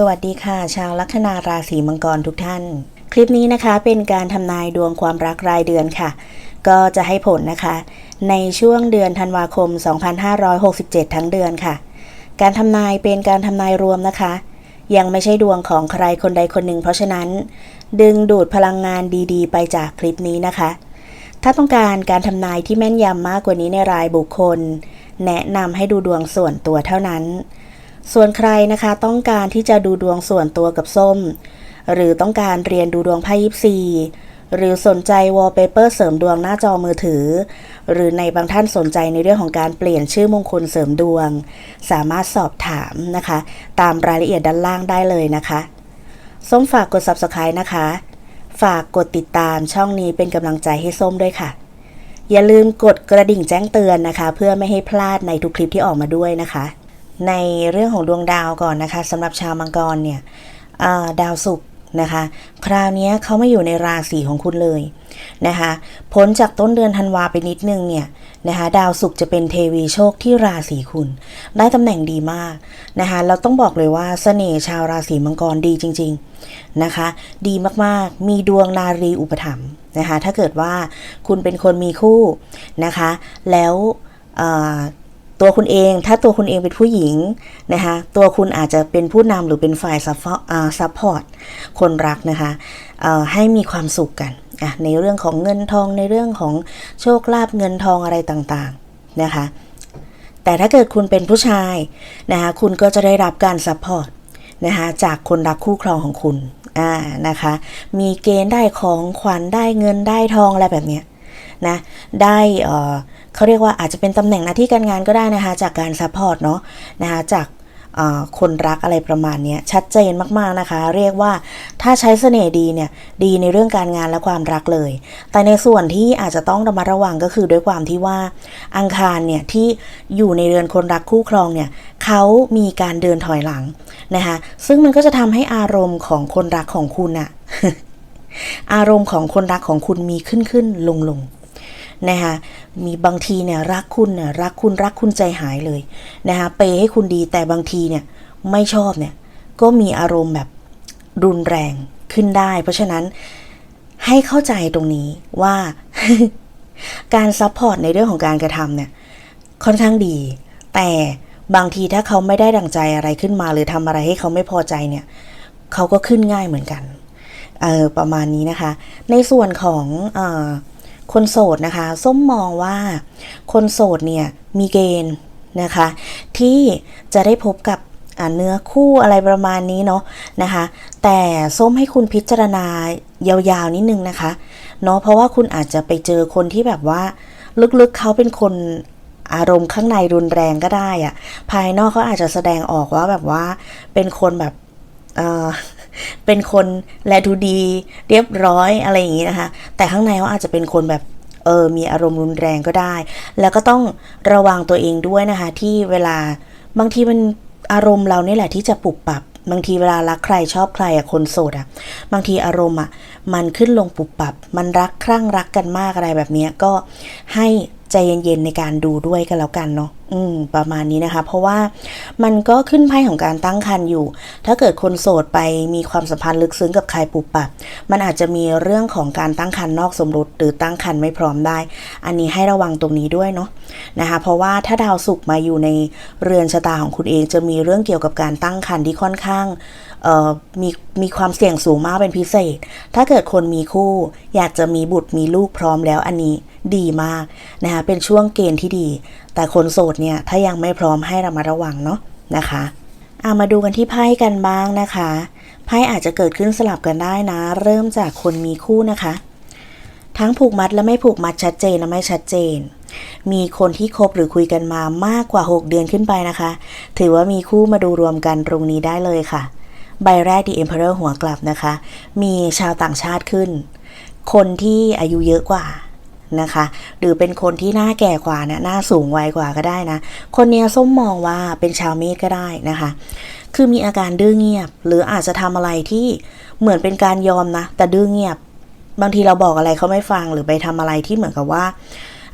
สวัสดีค่ะ ชาวลัคนาราศีมังกรทุกท่าน คลิปนี้นะคะเป็นการทำนายดวงความรักรายเดือนค่ะ ก็จะให้ผลนะคะ ในช่วงเดือนธันวาคม 2567 ทั้งเดือนค่ะ การทำนายเป็นการทำนายรวมนะคะ ยังไม่ใช่ดวงของใครคนใดคนหนึ่ง เพราะฉะนั้น ดึงดูดพลังงานดีๆ ไปจากคลิปนี้นะคะ ถ้าต้องการการทำนายที่แม่นยำมากกว่านี้ในรายบุคคล แนะนำให้ดูดวงส่วนตัวเท่านั้น ส่วนใครนะคะต้องการที่จะดูดวงส่วนตัวกับส้ม หรือต้องการเรียนดูดวงไพ่ยิปซีหรือสนใจวอลเปเปอร์เสริมดวงหน้าจอมือถือ หรือในบางท่านสนใจในเรื่องของการเปลี่ยนชื่อมงคลเสริมดวง สามารถสอบถามนะคะ ตามรายละเอียดด้านล่างได้เลยนะคะ ส้มฝากกด subscribe นะคะ ฝากกดติดตามช่องนี้เป็นกำลังใจให้ส้มด้วยค่ะ อย่าลืมกดกระดิ่งแจ้งเตือนนะคะ เพื่อไม่ให้พลาดในทุกคลิปที่ออกมาด้วยนะคะ ในเรื่องของดวงดาวก่อนนะคะสำหรับชาวมังกรเนี่ยดาวศุกร์นะคะ คราวนี้เขาไม่อยู่ในราศีของคุณเลยนะคะพ้นจากต้นเดือนธันวาไปนิดนึงเนี่ยนะคะดาวศุกร์จะเป็นเทวีโชคที่ราศีคุณ ได้ตำแหน่งดีมากนะคะเราต้องบอกเลยว่าเสน่ห์ชาวราศีมังกรดีจริง ๆนะคะ ดีมากๆ มีดวงนารีอุปถัมภ์นะคะ ถ้าเกิดว่าคุณเป็นคนมีคู่นะคะ แล้วเตัวคุณเอง ถ้าตัวคุณเองเป็นผู้หญิงนะคะตัวคุณอาจจะเป็นผู้นำหรือเป็นฝ่ายซัพพอร์ตคนรักนะคะให้มีความสุขกันในเรื่องของเงินทองในเรื่องของโชคลาภเงินทองอะไรต่างๆนะคะแต่ถ้าเกิดคุณเป็นผู้ชายนะคะคุณก็จะได้รับการซัพพอร์ตนะคะจากคนรักคู่ครองของคุณอ่านะคะมีเกณฑ์ได้ของขวัญได้เงินได้ทองอะไรแบบเนี้ย นะได้เอ่อเขาเรียกว่าอาจจะเป็นตำแหน่งหน้าที่การงานก็ได้นะคะ จากการซัพพอร์ตเนาะนะคะจากคนรักอะไรประมาณนี้ชัดเจนมากๆนะคะ เรียกว่าถ้าใช้เสน่ห์ดีเนี่ยดีในเรื่องการงานและความรักเลย แต่ในส่วนที่อาจจะต้องระมัดระวังก็คือด้วยความที่ว่าอังคารเนี่ยที่อยู่ในเรือนคนรักคู่ครองเนี่ยเขามีการเดินถอยหลังนะคะซึ่งมันก็จะทำให้อารมณ์ของคนรักของคุณอะ อารมณ์ของคนรักของคุณมีขึ้นขึ้นลงลงนะคะมีบางทีเนี่ยรักคุณเนี่ยรักคุณรักคุณใจหายเลยนะคะเปให้คุณดีแต่บางทีเนี่ยไม่ชอบเนี่ยก็มีอารมณ์แบบรุนแรงขึ้นได้ เพราะฉะนั้นให้เข้าใจตรงนี้ว่า การซัพพอร์ตในเรื่องของการกระทำเนี่ยค่อนข้างดี แต่บางทีถ้าเขาไม่ได้ดังใจอะไรขึ้นมา หรือทำอะไรให้เขาไม่พอใจเนี่ย เขาก็ขึ้นง่ายเหมือนกัน เออประมาณนี้นะคะ ในส่วนของเออคนโสดนะคะส้มมองว่าคนโสดเนี่ยมีเกณฑ์นะคะ ที่จะได้พบกับเนื้อคู่อะไรประมาณนี้เนาะนะคะ แต่ส้มให้คุณพิจารณายาวๆนิดนึงนะคะเนาะเพราะว่าคุณอาจจะไปเจอคนที่แบบว่า ลึกๆเขาเป็นคนอารมณ์ข้างในรุนแรงก็ได้อะภายนอกเขาอาจจะแสดงออกว่าแบบว่าเป็นคนแบบเเป็นคนแลดูดี เรียบร้อยอะไรอย่างนี้นะคะ แต่ข้างในเขาอาจจะเป็นคนแบบเออมีอารมณ์รุนแรงก็ได้ แล้วก็ต้องระวังตัวเองด้วยนะคะ ที่เวลาบางทีมันอารมณ์เรานี่แหละที่จะปรับปรับบางทีเวลารักใครชอบใครอะคนโสดอะบางทีอารมณ์อะมันขึ้นลงปุบปับ มันรักครั่งรักกันมากอะไรแบบนี้ก็ให้ ใจเย็นๆในการดูด้วยกันแล้วกันเนาะอืม ประมาณนี้นะคะ เพราะว่ามันก็ขึ้นไพ่ของการตั้งครรภ์อยู่ ถ้าเกิดคนโสดไปมีความสัมพันธ์ลึกซึ้งกับใครปุบปับมันอาจจะมีเรื่องของการตั้งครรภ์นอกสมรสหรือตั้งครรภ์ไม่พร้อมได้ อันนี้ให้ระวังตรงนี้ด้วยเนาะนะคะ เพราะว่าถ้าดาวศุกร์มาอยู่ในเรือนชะตาของคุณเองจะมีเรื่องเกี่ยวกับการตั้งครรภ์ที่ค่อนข้าง มีมีความเสี่ยงสูงมากเป็นพิเศษ ถ้าเกิดคนมีคู่ อยากจะมีบุตรมีลูกพร้อมแล้วอันนี้ดีมากนะคะเป็นช่วงเกณฑ์ที่ดี แต่คนโสดเนี่ยถ้ายังไม่พร้อมให้เรามาระวังเนาะนะคะอามาดูกันที่ไพ่กันบ้างนะคะไพ่อาจจะเกิดขึ้นสลับกันได้นะ เริ่มจากคนมีคู่นะคะ ทั้งผูกมัดและไม่ผูกมัดชัดเจนและไม่ชัดเจน มีคนที่คบหรือคุยกันมามากกว่า 6 เดือนขึ้นไปนะคะ ถือว่ามีคู่มาดูรวมกันตรงนี้ได้เลยค่ะ ใบแรก The Emperor หัวกลับนะคะ มีชาวต่างชาติขึ้น คนที่อายุเยอะกว่านะคะ หรือเป็นคนที่หน้าแก่กว่านะหน้าสูงวัยกว่าก็ได้นะ คนเนี้ยส้มมองว่าเป็นชาวเมษก็ได้นะคะ คือมีอาการดื้อเงียบ หรืออาจจะทำอะไรที่เหมือนเป็นการยอมนะ แต่ดื้อเงียบ บางทีเราบอกอะไรเขาไม่ฟังหรือไปทำอะไรที่เหมือนกับว่า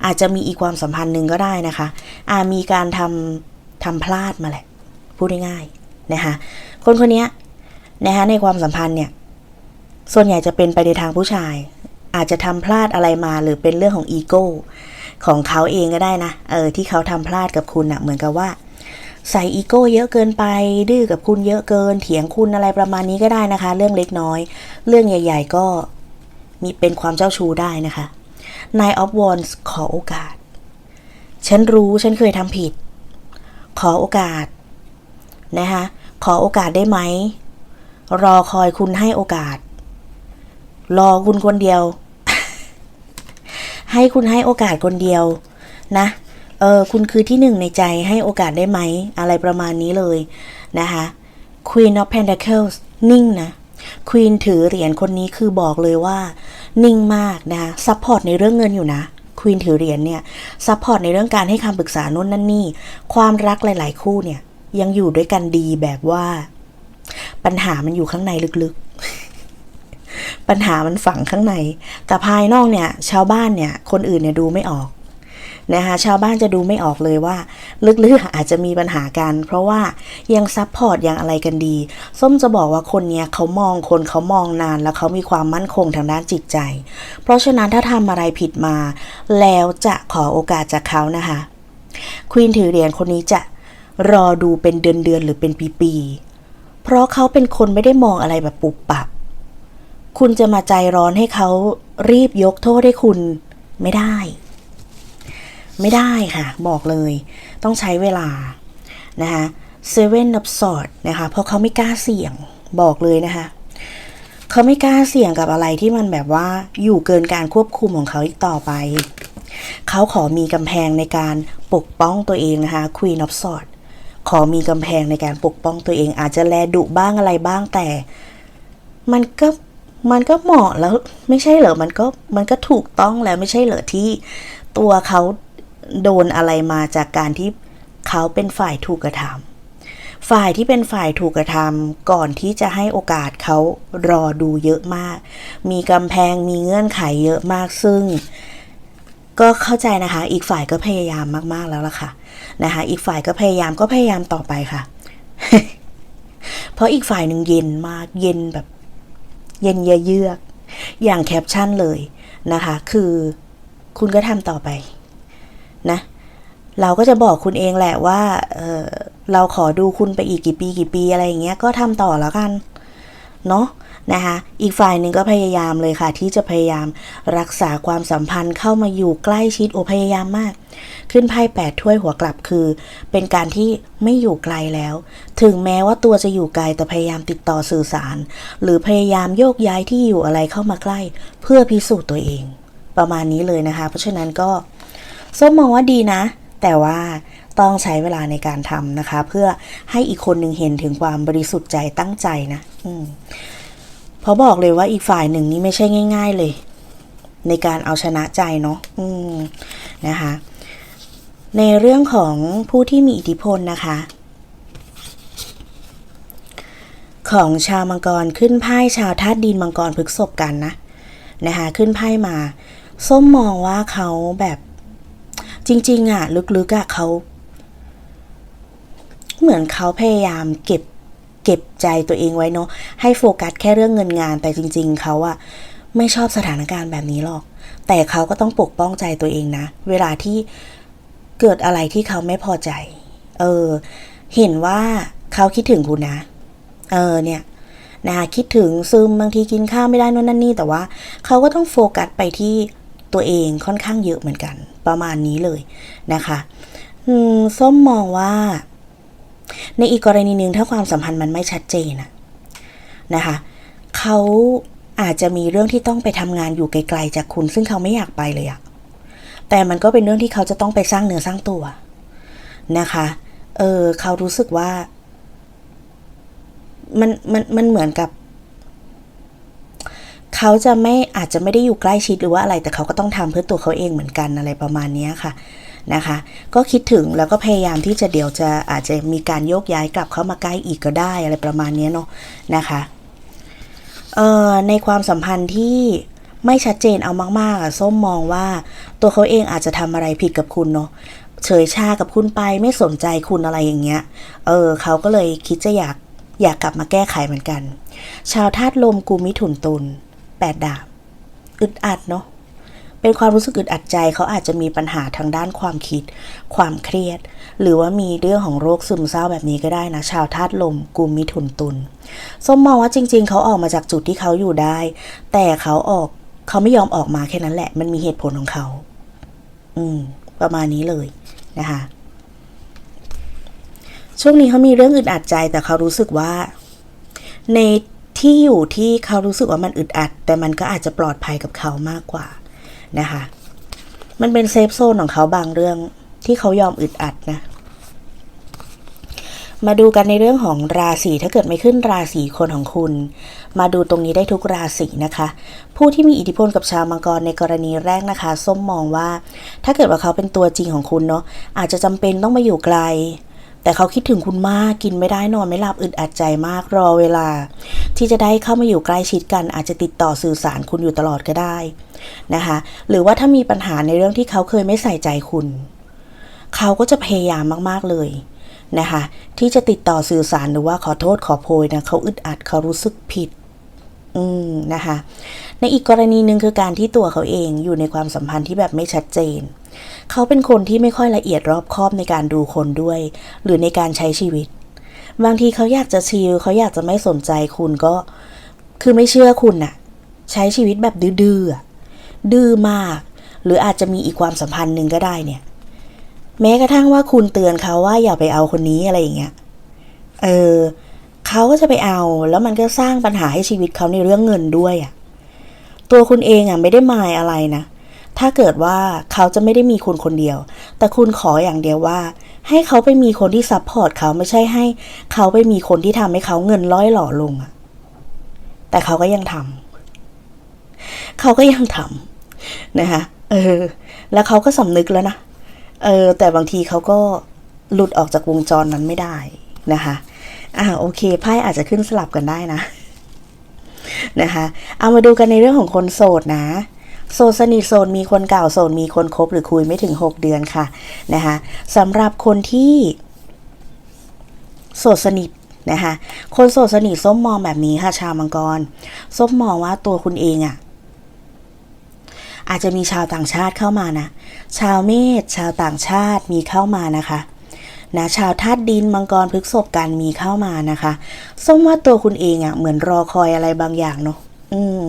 อาจจะมีอีกความสัมพันธ์หนึ่งก็ได้นะคะอามีการทำทำพลาดมาแหละ พูดง่ายๆนะคะ คนคนนี้ นะคะในความสัมพันธ์เนี่ย ส่วนใหญ่จะเป็นไปในทางผู้ชาย อาจจะทำพลาดอะไรมาหรือเป็นเรื่องของอีโก้ของเขาเองก็ได้นะ เออที่เขาทำพลาดกับคุณอะเหมือนกับว่า ใส่อีโก้เยอะเกินไป ดื้อกับคุณเยอะเกิน เถียงคุณอะไรประมาณนี้ก็ได้นะคะ เรื่องเล็กน้อย เรื่องใหญ่ ๆ ก็มีเป็นความเจ้าชู้ได้นะคะ Nine of Wands ขอโอกาส ฉันรู้ฉันเคยทำผิด ขอโอกาสนะคะขอโอกาสได้ไหม รอคอยคุณให้โอกาส รอคุณคนเดียว ให้คุณให้โอกาสคนเดียว นะเออคุณคือที่หนึ่งในใจให้โอกาสได้ไหม อะไรประมาณนี้เลยนะคะ Queen of Pentacles นิ่งนะ Queen ถือเหรียญคนนี้คือบอกเลยว่า นิ่งมากนะคะซัพพอร์ตในเรื่องเงินอยู่นะควีนถือเหรียญเนี่ยซัพพอร์ตในเรื่องการให้คำปรึกษาโน่นนั่นนี่ ความรักหลาย ๆ คู่เนี่ย ยังอยู่ด้วยกันดีแบบว่า ปัญหามันอยู่ข้างในลึกๆ ปัญหามันฝังข้างใน แต่ภายนอกเนี่ย ชาวบ้านเนี่ย คนอื่นเนี่ยดูไม่ออกนะคะชาวบ้านจะดูไม่ออกเลยว่า ลึกๆอาจจะมีปัญหากัน เพราะว่ายังซัพพอร์ตยังอะไรกันดี ส้มจะบอกว่าคนเนี้ยเขามองคนเขามองนาน แล้วเขามีความมั่นคงทางด้านจิตใจ เพราะฉะนั้นถ้าทำอะไรผิดมา แล้วจะขอโอกาสจากเขานะคะควีนถือเหรียญคนนี้จะรอดูเป็นเดือนๆหรือเป็นปีๆ เพราะเขาเป็นคนไม่ได้มองอะไรแบบปุบปับ คุณจะมาใจร้อนให้เขารีบยกโทษให้คุณไม่ได้ ไม่ได้ค่ะ บอกเลย ต้องใช้เวลานะคะ Seven of Swords นะคะเพราะเขาไม่กล้าเสี่ยงบอกเลยนะคะเขาไม่กล้าเสี่ยงกับอะไรที่มันแบบว่าอยู่เกินการควบคุมของเขาอีกต่อไป เขาขอมีกำแพงในการปกป้องตัวเองนะคะ Queen of Swords ขอมีกำแพงในการปกป้องตัวเอง อาจจะแลดุบ้างอะไรบ้างแต่ มันก็มันก็เหมาะแล้วไม่ใช่เหรอ มันก็มันก็ถูกต้องแล้วไม่ใช่เหรอที่ตัวเขาโดนอะไรมาจากการที่เขาเป็นฝ่ายถูกกระทำฝ่ายที่เป็นฝ่ายถูกกระทำก่อนที่จะให้โอกาสเขารอดูเยอะมาก มีกำแพงมีเงื่อนไขเยอะมากซึ่ง ก็เข้าใจนะคะ อีกฝ่ายก็พยายามมากๆแล้วล่ะค่ะ นะคะ อีกฝ่ายก็พยายามก็พยายามต่อไปค่ะ เพราะอีกฝ่ายหนึ่งเย็นมากเย็นแบบ เย็นเยือกอย่างแคปชั่นเลยนะคะ คือคุณก็ทำต่อไปนะ เราก็จะบอกคุณเองแหละว่าเเราขอดูคุณไปอีกกี่ปีกี่ปีอะไรอย่างเงี้ยก็ทำต่อแล้วกัน เนาะ นะคะ อีกฝ่ายหนึ่งก็พยายามเลยค่ะ ที่จะพยายามรักษาความสัมพันธ์เข้ามาอยู่ใกล้ชิดโอพยายามมาก ขึ้นไพ่แปดถ้วยหัวกลับคือ เป็นการที่ไม่อยู่ไกลแล้ว ถึงแม้ว่าตัวจะอยู่ไกลแต่พยายามติดต่อสื่อสาร หรือพยายามโยกย้ายที่อยู่อะไรเข้ามาใกล้ เพื่อพิสูจน์ตัวเอง ประมาณนี้เลยนะคะ เพราะฉะนั้นก็ส้มมองว่าดีนะ แต่ว่าต้องใช้เวลาในการทำนะคะ เพื่อให้อีกคนหนึ่งเห็นถึงความบริสุทธิ์ใจตั้งใจนะอืม เพราะบอกเลยว่าอีกฝ่ายหนึ่งนี่ไม่ใช่ง่าย ๆเลย ในการเอาชนะใจเนาะนะคะ ในเรื่องของผู้ที่มีอิทธิพลนะคะ ของชาวมังกรขึ้นไพ่ชาวธาตุดินมังกรพฤกษบกันนะนะคะขึ้นไพ่มาส้มมองว่าเขาแบบจริง ๆอะลึกๆอะเขา เหมือนเขาพยายามเก็บ เก็บใจตัวเองไว้เนาะให้โฟกัสแค่เรื่องเงินงานแต่จริง ๆเขาอะไม่ชอบสถานการณ์แบบนี้หรอก แต่เขาก็ต้องปกป้องใจตัวเองนะ เวลาที่เกิดอะไรที่เขาไม่พอใจ เออ เห็นว่าเขาคิดถึงคุณนะ เออเนี่ยนะคิดถึงซึมบางทีกินข้าวไม่ได้นู่นนั่นนี่ แต่ว่าเขาก็ต้องโฟกัสไปที่ตัวเองค่อนข้างเยอะเหมือนกัน ประมาณนี้เลยนะคะ อืม ส้มมองว่า ในอีกกรณีหนึ่งถ้าความสัมพันธ์มันไม่ชัดเจนนะคะเขาอาจจะมีเรื่องที่ต้องไปทำงานอยู่ไกลๆจากคุณ ซึ่งเขาไม่อยากไปเลยอะแต่มันก็เป็นเรื่องที่เขาจะต้องไปสร้างเนื้อสร้างตัวนะคะ เออเขารู้สึกว่า มันมันมันเหมือนกับ เขาจะไม่อาจจะไม่ได้อยู่ใกล้ชิดหรือว่าอะไร แต่เขาก็ต้องทำเพื่อตัวเขาเองเหมือนกันอะไรประมาณนี้ค่ะ นะคะ ก็คิดถึงแล้วก็พยายามที่จะเดี๋ยวจะอาจจะมีการโยกย้ายกลับเข้ามาใกล้อีกก็ได้อะไรประมาณนี้เนาะนะคะเอ่อในความสัมพันธ์ที่ไม่ชัดเจนเอามากๆส้มมองว่าตัวเขาเองอาจจะทำอะไรผิดกับคุณเนาะเฉยชากับคุณไปไม่สนใจคุณอะไรอย่างเงี้ย เออเขาก็เลยคิดจะอยากอยากกลับมาแก้ไขเหมือนกัน ชาวธาตุลมกุมมิถุนตุลแปดดาบอึดอัดเนาะ เป็นความรู้สึกอึดอัดใจเขาอาจจะมีปัญหาทางด้านความคิด ความเครียด หรือว่ามีเรื่องของโรคซึมเศร้าแบบนี้ก็ได้นะ ชาวธาตุลมกุมมิถุนตุลส้มมองว่าจริง ๆ เขาออกมาจากจุดที่เขาอยู่ได้ แต่เขาออกเขาไม่ยอมออกมาแค่นั้นแหละ มันมีเหตุผลของเขา อืม ประมาณนี้เลยนะคะช่วงนี้เขามีเรื่องอึดอัดใจแต่เขารู้สึกว่า ในที่อยู่ที่เขารู้สึกว่ามันอึดอัด แต่มันก็อาจจะปลอดภัยกับเขามากกว่า นะคะ มันเป็นเซฟโซนของเขาบางเรื่องที่เขายอมอึดอัดนะ มาดูกันในเรื่องของราศีถ้าเกิดไม่ขึ้นราศีคนของคุณ มาดูตรงนี้ได้ทุกราศีนะคะ ผู้ที่มีอิทธิพลกับชาวมังกรในกรณีแรกนะคะ ส้มมองว่า ถ้าเกิดว่าเขาเป็นตัวจริงของคุณเนาะอาจจะจำเป็นต้องมาอยู่ไกลแต่เขาคิดถึงคุณมาก กินไม่ได้นอนไม่หลับอึดอัดใจมากรอเวลา ที่จะได้เข้ามาอยู่ใกล้ชิดกันอาจจะติดต่อสื่อสารคุณอยู่ตลอดก็ได้ นะคะ หรือว่าถ้ามีปัญหาในเรื่องที่เขาเคยไม่ใส่ใจคุณ เขาก็จะพยายามมาก ๆ เลยนะคะ ที่จะติดต่อสื่อสารหรือว่าขอโทษขอโพยนะเขาอึดอัดเขารู้สึกผิด อืมนะคะ ในอีกกรณีหนึ่งคือการที่ตัวเขาเองอยู่ในความสัมพันธ์ที่แบบไม่ชัดเจน เขาเป็นคนที่ไม่ค่อยละเอียดรอบคอบในการดูคนด้วย หรือในการใช้ชีวิต บางทีเขาอยากจะชิลเขาอยากจะไม่สนใจคุณก็ คือไม่เชื่อคุณน่ะ ใช้ชีวิตแบบดื้อๆอ ดื้อมาก หรืออาจจะมีอีกความสัมพันธ์หนึ่งก็ได้เนี่ย แม้กระทั่งว่าคุณเตือนเขาว่าอย่าไปเอาคนนี้อะไรอย่างเงี้ย เออเขาก็จะไปเอาแล้วมันก็สร้างปัญหาให้ชีวิตเขาในเรื่องเงินด้วยอะ่ะ ตัวคุณเองอะไม่ได้มายอะไรนะ ถ้าเกิดว่าเขาจะไม่ได้มีคุณคนเดียว แต่คุณขออย่างเดียวว่า ให้เขาไปมีคนที่ซัพพอร์ตเขาไม่ใช่ให้เขาไปมีคนที่ทำให้เขาเงินร้อยหล่อลงอะแต่เขาก็ยังทำเขาก็ยังทำ นะคะเออ แล้วเขาก็สำนึกแล้วนะเออ แต่บางทีเขาก็หลุดออกจากวงจรนั้นไม่ได้นะคะอ่าโอเคไพ่อาจจะขึ้นสลับกันได้นะนะคะเอามาดูกันในเรื่องของคนโสดนะ โสดสนิทโสดมีคนเก่าโสดมีคนคบหรือคุยไม่ถึง 6 เดือนค่ะนะคะสำหรับคนที่โสดสนิทนะคะคนโสดสนิทส้มมองแบบนี้ค่ะชาวมังกร ส้มมองว่าตัวคุณเองอะ่ะ อาจจะมีชาวต่างชาติเข้ามานะ ชาวเมษชาวต่างชาติมีเข้ามานะคะนะชาวธาตุดินมังกรพฤกษบกันมีเข้ามานะคะส้มว่าตัวคุณเองอะ่ะเหมือนรอคอยอะไรบางอย่างเนาะอืม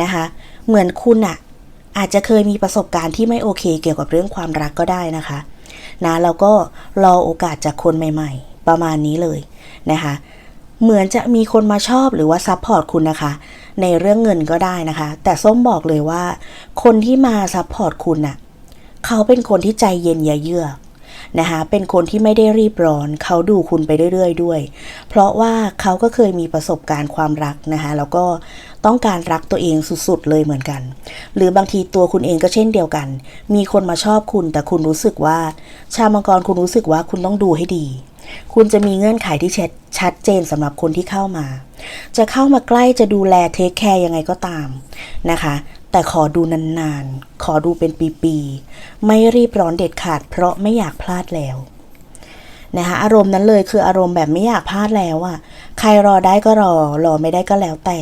นะคะ เหมือนคุณอะ่ะ อาจจะเคยมีประสบการณ์ที่ไม่โอเคเกี่ยวกับเรื่องความรักก็ได้นะคะ นะแล้วก็รอโอกาสจากคนใหม่ ๆ ประมาณนี้เลยนะคะ เหมือนจะมีคนมาชอบหรือว่าซัพพอร์ตคุณนะคะ ในเรื่องเงินก็ได้นะคะ แต่ส้มบอกเลยว่า คนที่มาซัพพอร์ตคุณน่ะ เขาเป็นคนที่ใจเย็นอย่าเยือก นะคะเป็นคนที่ไม่ได้รีบร้อน เขาดูคุณไปเรื่อยๆด้วย เพราะว่าเขาก็เคยมีประสบการณ์ความรักนะคะแล้วก็ต้องการรักตัวเองสุดๆเลยเหมือนกัน หรือบางทีตัวคุณเองก็เช่นเดียวกัน มีคนมาชอบคุณแต่คุณรู้สึกว่า ชาวมังกรคุณรู้สึกว่าคุณต้องดูให้ดีคุณจะมีเงื่อนไขที่ชัดชัดเจนสำหรับคนที่เข้ามา จะเข้ามาใกล้จะดูแลเทคแคร์ยังไงก็ตามนะคะ แต่ขอดูนานๆ ขอดูเป็นปีๆ ไม่รีบร้อนเด็ดขาด เพราะไม่อยากพลาดแล้วนะคะอารมณ์นั้นเลยคืออารมณ์แบบไม่อยากพลาดแล้วอะใครรอได้ก็รอ รอไม่ได้ก็แล้วแต่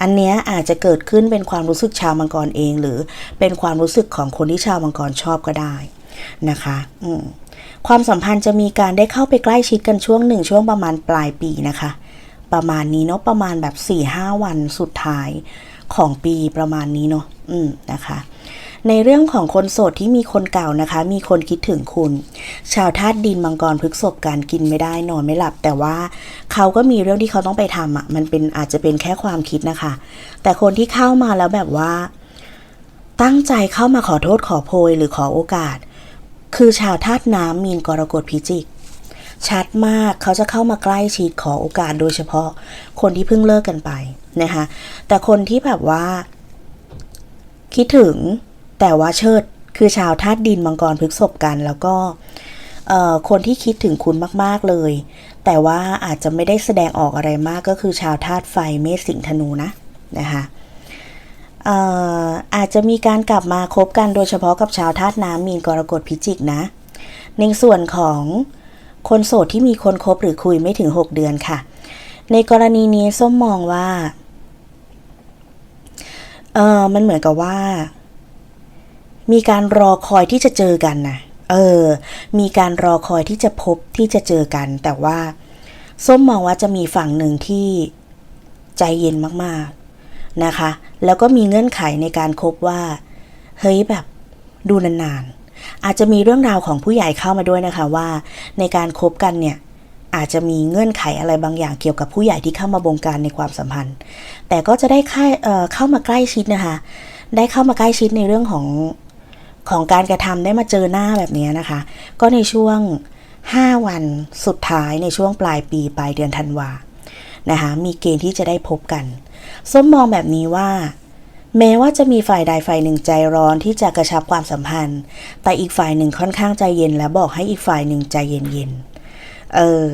อันเนี้ยอาจจะเกิดขึ้นเป็นความรู้สึกชาวมังกรเอง หรือเป็นความรู้สึกของคนที่ชาวมังกรชอบก็ได้นะคะ อืมความสัมพันธ์จะมีการได้เข้าไปใกล้ชิดกันช่วงหนึ่งช่วงประมาณปลายปีนะคะ ประมาณนี้เนาะประมาณแบบ4ี่ห้าวันสุดท้าย ของปีประมาณนี้เนาะอืมนะคะในเรื่องของคนโสดที่มีคนเก่านะคะ มีคนคิดถึงคุณ ชาวธาตุดินมังกรพฤกษบการกินไม่ได้นอนไม่หลับ แต่ว่าเขาก็มีเรื่องที่เขาต้องไปทำอะ่ะ มันเป็นอาจจะเป็นแค่ความคิดนะคะ แต่คนที่เข้ามาแล้วแบบว่า ตั้งใจเข้ามาขอโทษขอโพยหรือขอโอกาส คือชาวธาตุน้ำมีนกรกฎพิจิก ชัดมากเขาจะเข้ามาใกล้ชิดขอโอกาสโดยเฉพาะ คนที่เพิ่งเลิกกันไป นะคะ แต่คนที่แบบว่า คิดถึงแต่ว่าเชิดคือชาวธาตุดินมังกรพฤกษบกันแล้วก็คนที่คิดถึงคุณมาก ๆ เลย แต่ว่าอาจจะไม่ได้แสดงออกอะไรมากก็คือชาวธาตุไฟเมษสิงธนูนะนะคะเอ่ออาจจะมีการกลับมาคบกันโดยเฉพาะกับชาวธาตุน้ำมีนกรกฎพิจิกนะ ในส่วนของคนโสดที่มีคนคบหรือคุยไม่ถึง 6 เดือนค่ะ ในกรณีนี้ส้มมองว่า เออมันเหมือนกับว่า มีการรอคอยที่จะเจอกันนะเออ มีการรอคอยที่จะพบที่จะเจอกัน แต่ว่าส้มมองว่าจะมีฝั่งหนึ่งที่ใจเย็นมากๆนะคะ แล้วก็มีเงื่อนไขในการคบว่า เฮ้ยแบบดูนานๆ อาจจะมีเรื่องราวของผู้ใหญ่เข้ามาด้วยนะคะว่า ในการคบกันเนี่ย อาจจะมีเงื่อนไขอะไรบางอย่างเกี่ยวกับผู้ใหญ่ที่เข้ามาบงการในความสัมพันธ์ แต่ก็จะได้เข้าเข้ามาใกล้ชิดนะคะ ได้เข้ามาใกล้ชิดในเรื่องของของการกระทำได้มาเจอหน้าแบบนี้นะคะ ก็ในช่วง 5 วันสุดท้ายในช่วงปลายปีปลายเดือนธันวานะคะมีเกณฑ์ที่จะได้พบกันส้มมองแบบนี้ว่า แม้ว่าจะมีฝ่ายใดฝ่ายหนึ่งใจร้อนที่จะกระชับความสัมพันธ์ แต่อีกฝ่ายหนึ่งค่อนข้างใจเย็นและบอกให้อีกฝ่ายหนึ่งใจเย็นๆ เออ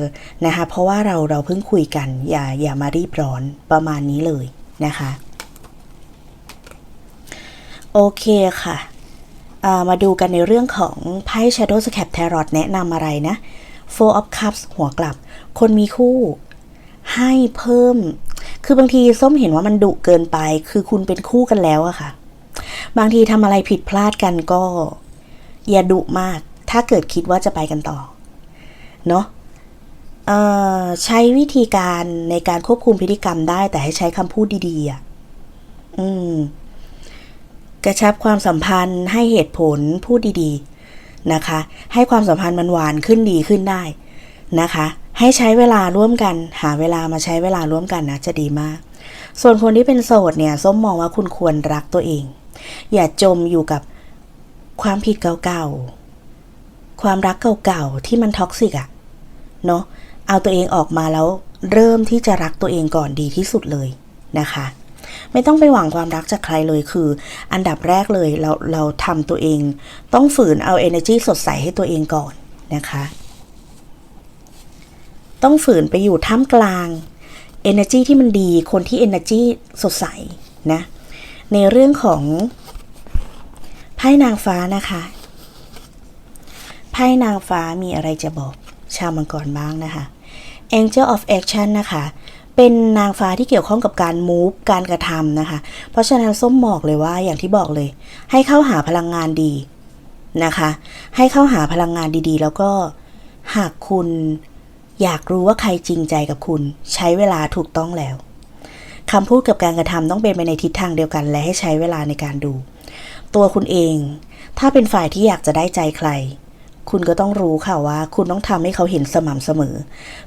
นะคะเพราะว่าเราเราเพิ่งคุยกัน อย่าอย่ามารีบร้อนประมาณนี้เลยนะคะ โอเคค่ะามาดูกันในเรื่องของไพ่ Shadow Scap Tarot แนะนำอะไรนะ Four of Cups หัวกลับ คนมีคู่ให้เพิ่ม คือบางทีส้มเห็นว่ามันดุเกินไป คือคุณเป็นคู่กันแล้วอะค่ะ บางทีทำอะไรผิดพลาดกันก็ อย่าดุมาก ถ้าเกิดคิดว่าจะไปกันต่อ เนาะ ใช้วิธีการในการควบคุมพฤติกรรมได้ แต่ให้ใช้คำพูดดีๆอะอืม กระชับความสัมพันธ์ให้เหตุผลพูดดีๆนะคะ ให้ความสัมพันธ์มันหวานขึ้นดีขึ้นได้นะคะ ให้ใช้เวลาร่วมกัน หาเวลามาใช้เวลาร่วมกันนะจะดีมาก ส่วนคนที่เป็นโสดเนี่ยส้มมองว่าคุณควรรักตัวเอง อย่าจมอยู่กับความผิดเก่าๆความรักเก่าๆที่มันท็อกซิกอะเนาะ เอาตัวเองออกมาแล้วเริ่มที่จะรักตัวเองก่อนดีที่สุดเลยนะคะ ไม่ต้องไปหวังความรักจากใครเลยคือ อันดับแรกเลยเราเราทำตัวเอง ต้องฝืนเอา energy สดใสให้ตัวเองก่อนนะคะ ต้องฝืนไปอยู่ท่ามกลาง energy ที่มันดีคนที่ energy สดใสนะในเรื่องของไพ่นางฟ้านะคะไพ่นางฟ้ามีอะไรจะบอกชาวมังกรบ้างนะคะ Angel of Action นะคะ เป็นนางฟ้าที่เกี่ยวข้องกับการ move การกระทำนะคะ เพราะฉะนั้นส้มบอกเลยว่าอย่างที่บอกเลย ให้เข้าหาพลังงานดีนะคะ ให้เข้าหาพลังงานดีๆ แล้วก็หากคุณอยากรู้ว่าใครจริงใจกับคุณ ใช้เวลาถูกต้องแล้วคำพูดกับการกระทำต้องเป็นไปในทิศทางเดียวกันและให้ใช้เวลาในการดู ตัวคุณเอง ถ้าเป็นฝ่ายที่อยากจะได้ใจใคร คุณก็ต้องรู้ค่ะว่า คุณต้องทำให้เขาเห็นสม่ำเสมอ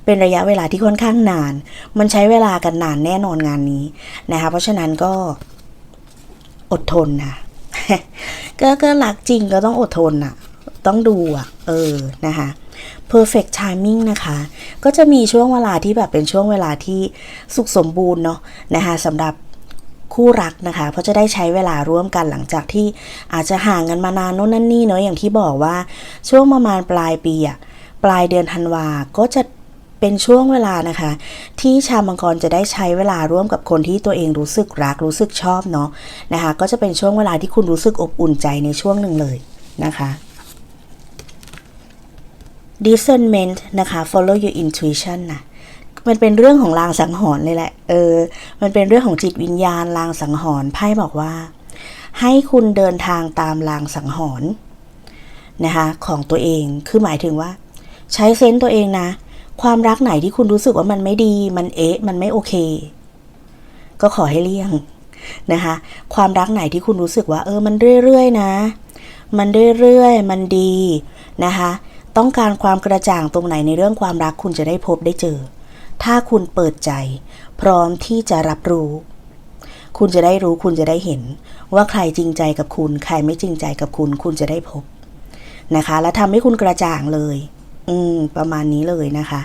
เป็นระยะเวลาที่ค่อนข้างนาน มันใช้เวลากันนานแน่นอนงานนี้นะคะเพราะฉะนั้นก็อดทนนะก็ก็รักจริงก็ต้องอดทนอะต้องดูอะเออนะคะ perfect timing นะคะ ก็จะมีช่วงเวลาที่แบบเป็นช่วงเวลาที่สุขสมบูรณ์เนาะนะคะสำหรับ คู่รักนะคะ เพราะจะได้ใช้เวลาร่วมกันหลังจากที่อาจจะห่างกันมานานโน่นนั่นนี่เนาะอย่างที่บอกว่าช่วงประมาณปลายปีอะปลายเดือนธันวาก็จะเป็นช่วงเวลานะคะ ที่ชาวมังกรจะได้ใช้เวลาร่วมกับคนที่ตัวเองรู้สึกรักรู้สึกชอบเนาะนะคะ ก็จะเป็นช่วงเวลาที่คุณรู้สึกอบอุ่นใจในช่วงหนึ่งเลยนะคะ discernment นะคะ follow your intuition นะ มันเป็นเรื่องของลางสังหรณ์เลยแหละ เออ มันเป็นเรื่องของจิตวิญญาณลางสังหรณ์ไพ่บอกว่า ให้คุณเดินทางตามลางสังหรณ์นะคะของตัวเอง คือหมายถึงว่า ใช้เซนต์ตัวเองนะ ความรักไหนที่คุณรู้สึกว่ามันไม่ดี มันเอ๊ะ มันไม่โอเค ก็ขอให้เลี่ยงนะคะ ความรักไหนที่คุณรู้สึกว่า เออ มันเรื่อยๆนะ มันเรื่อยๆ มันดีนะคะ ต้องการความกระจ่างตรงไหนในเรื่องความรักคุณจะได้พบได้เจอ ถ้าคุณเปิดใจ พร้อมที่จะรับรู้ คุณจะได้รู้คุณจะได้เห็น ว่าใครจริงใจกับคุณ ใครไม่จริงใจกับคุณ คุณจะได้พบนะคะ และทำให้คุณกระจ่างเลย อืม ประมาณนี้เลยนะคะ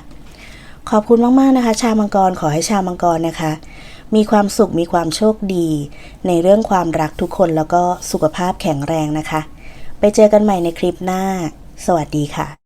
ขอบคุณมาก ๆ นะคะ ชามังกรขอให้ชามังกรนะคะ มีความสุขมีความโชคดี ในเรื่องความรักทุกคนแล้วก็สุขภาพแข็งแรงนะคะ ไปเจอกันใหม่ในคลิปหน้า สวัสดีค่ะ